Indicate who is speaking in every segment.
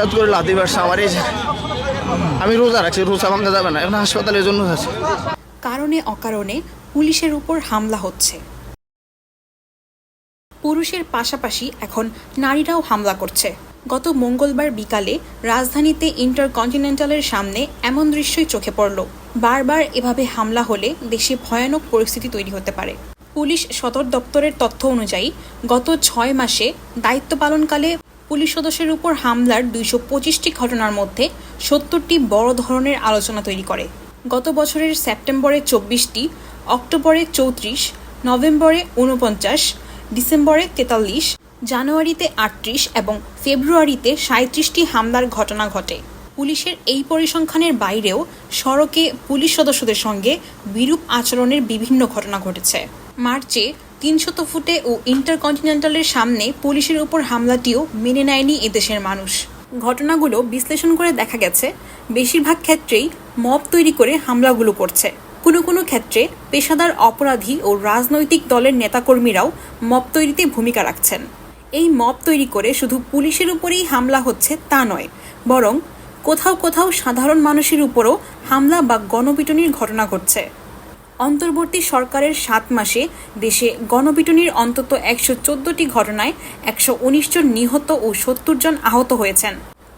Speaker 1: হঠাৎ করে লাথি বাড়ছে আমার এই আমি রোজা রাখছি, রোজা ভাঙা যাবে না, এখন হাসপাতালের জন্য আছে।
Speaker 2: কারণে অকারণে পুলিশের উপর হামলা হচ্ছে। পুরুষের পাশাপাশি এখন নারীরাও হামলা করছে। গত মঙ্গলবার বিকালে রাজধানীতে ইন্টারকন্টিনেন্টালের সামনে এমন দৃশ্যই চোখে পড়ল। বারবার এভাবে হামলা হলে দেশে ভয়ানক পরিস্থিতি তৈরি হতে পারে। পুলিশ সদর দপ্তরের তথ্য অনুযায়ী, গত ছয় মাসে দায়িত্ব পালনকালে পুলিশ সদস্যের উপর হামলার দুইশো পঁচিশটি ঘটনার মধ্যে সত্তরটি বড় ধরনের আলোচনা তৈরি করে। গত বছরের সেপ্টেম্বরে চব্বিশটি, অক্টোবরে চৌত্রিশ, নভেম্বরে উনপঞ্চাশ ডিসেম্বরে তেতাল্লিশ, জানুয়ারিতে আটত্রিশ এবং ফেব্রুয়ারিতে সাঁত্রিশটি হামলার ঘটনা ঘটে। পুলিশের এই পরিসংখ্যানের বাইরেও সড়কে পুলিশ সদস্যদের সঙ্গে বিরূপ আচরণের বিভিন্ন ঘটনা ঘটেছে। মার্চে তিনশত ফুটে ও ইন্টারকন্টিনেন্টালের সামনে পুলিশের উপর হামলাটিও মেনে নেয়নি এদেশের মানুষ। ঘটনাগুলো বিশ্লেষণ করে দেখা গেছে, বেশিরভাগ ক্ষেত্রেই মব তৈরি করে হামলাগুলো করছে। কোনো কোনো ক্ষেত্রে পেশাদার অপরাধী ও রাজনৈতিক দলের নেতাকর্মীরাও মব তৈরিতে ভূমিকা রাখছেন। এই মব তৈরি করে শুধু পুলিশের উপরেই হামলা হচ্ছে তা নয়, বরং কোথাও কোথাও সাধারণ মানুষের উপরও হামলা বা গণপিটুনির ঘটনা ঘটছে। অন্তর্বর্তী সরকারের সাত মাসে দেশে গণপিটুনির অন্তত একশো চোদ্দটি ঘটনায় একশো উনিশ জন নিহত ও সত্তর জন আহত হয়েছেন।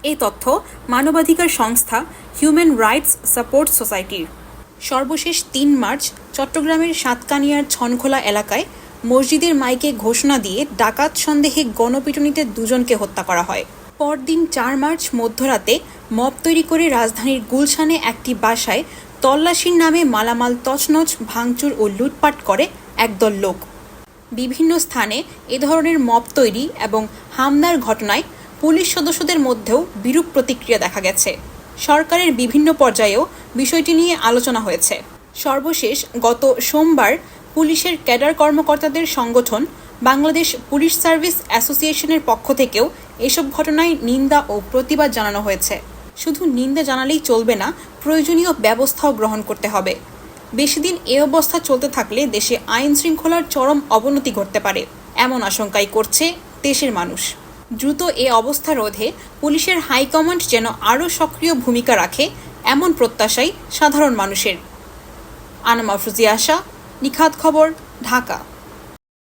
Speaker 2: এই তথ্য মানবাধিকার সংস্থা হিউম্যান রাইটস সাপোর্ট সোসাইটির। সর্বশেষ তিন মার্চ চট্টগ্রামের সাতকানিয়ার ছনখোলা এলাকায় মসজিদের মাইকে ঘোষণা দিয়ে ডাকাত সন্দেহে গণপিটুনিতে দুজনকে হত্যা করা হয়। পরদিন চার মার্চ মধ্যরাতে মব তৈরি করে রাজধানীর গুলশানে একটি বাসায় তল্লাশির নামে মালামাল তছনছ, ভাঙচুর ও লুটপাট করে একদল লোক। বিভিন্ন স্থানে এ ধরনের মব তৈরি এবং হামলার ঘটনায় পুলিশ সদস্যদের মধ্যেও বিরূপ প্রতিক্রিয়া দেখা গেছে। সরকারের বিভিন্ন পর্যায়েও বিষয়টি নিয়ে আলোচনা হয়েছে। সর্বশেষ, গত সোমবার পুলিশের ক্যাডার কর্মকর্তাদের সংগঠন বাংলাদেশ পুলিশ সার্ভিস অ্যাসোসিয়েশনের পক্ষ থেকেও এসব ঘটনায় নিন্দা ও প্রতিবাদ জানানো হয়েছে। শুধু নিন্দা জানালেই চলবে না, প্রয়োজনীয় ব্যবস্থাও গ্রহণ করতে হবে। বেশি দিন এ অবস্থা চলতে থাকলে দেশে আইন শৃঙ্খলার চরম অবনতি ঘটতে পারে, এমন আশঙ্কাই করছে দেশের মানুষ। দ্রুত এ অবস্থা রোধে পুলিশের হাইকমান্ড যেন আরও সক্রিয় ভূমিকা রাখে, এমন প্রত্যাশাই সাধারণ মানুষের। আনামা ফুজি আশা, নিখাত খবর, ঢাকা।